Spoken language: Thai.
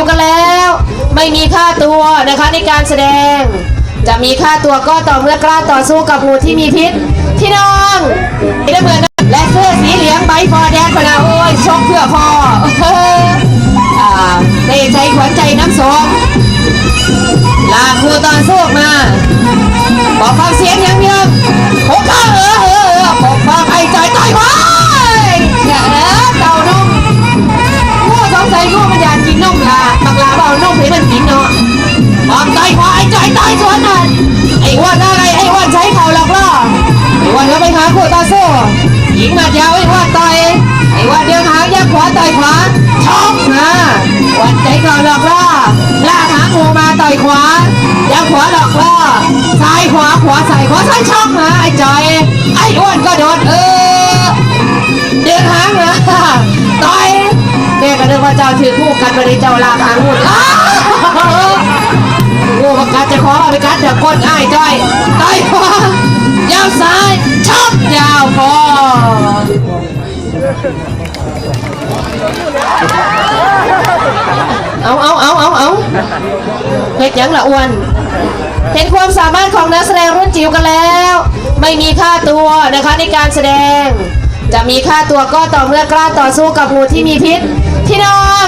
ดูกันแล้ว ไม่มีค่าตัวนะคะในการแสดง จะมีค่าตัวก็ต่อเมื่อกล้าต่อสู้กับงูที่มีพิษพี่น้องนี่ได้เหมือนและเสื้อสีเหลืองใบฟอแดนพนาโอ้ยชกเพื่อพ่ออ่าเตะใจขวัญใจน้ำโส อ้วนเดินไปหาคู่ต่อสู้หญิงหมัดยาวไอ้อ้วนต่อยไอ้อ้วนเดินหางยักขวาต่อยขวาช็อกนะอ้วนใจเข่าหลอกล่อลากหางงูมาต่อยขวายักขวาหลอกล่อซ้ายขวาขวาซ้ายขวาซ้ายช็อกมาไอ้จอยไอ้อ้วนก็โดนเออเดินหางมาต่อยแม่ก็นึกว่าเจ้าถือคู่กันไปเลยเจ้าลากหางหมุดอ้าวโอ้ประกาศจะขอเอาไปกัดเดี๋ยวก้นไอ้ายจอยต่อยขวายาวซ้าย ชอกยาวพอเอาเอาเอาเอาเอาเฮ็ดยังละอ้วน เห็นความสามารถของนักแสดงรุ่นจิ๋วกันแล้ว ไม่มีค่าตัวนะคะในการแสดง จะมีค่าตัวก็ต่อเมื่อกล้าต่อสู้กับงูที่มีพิษพี่น้อง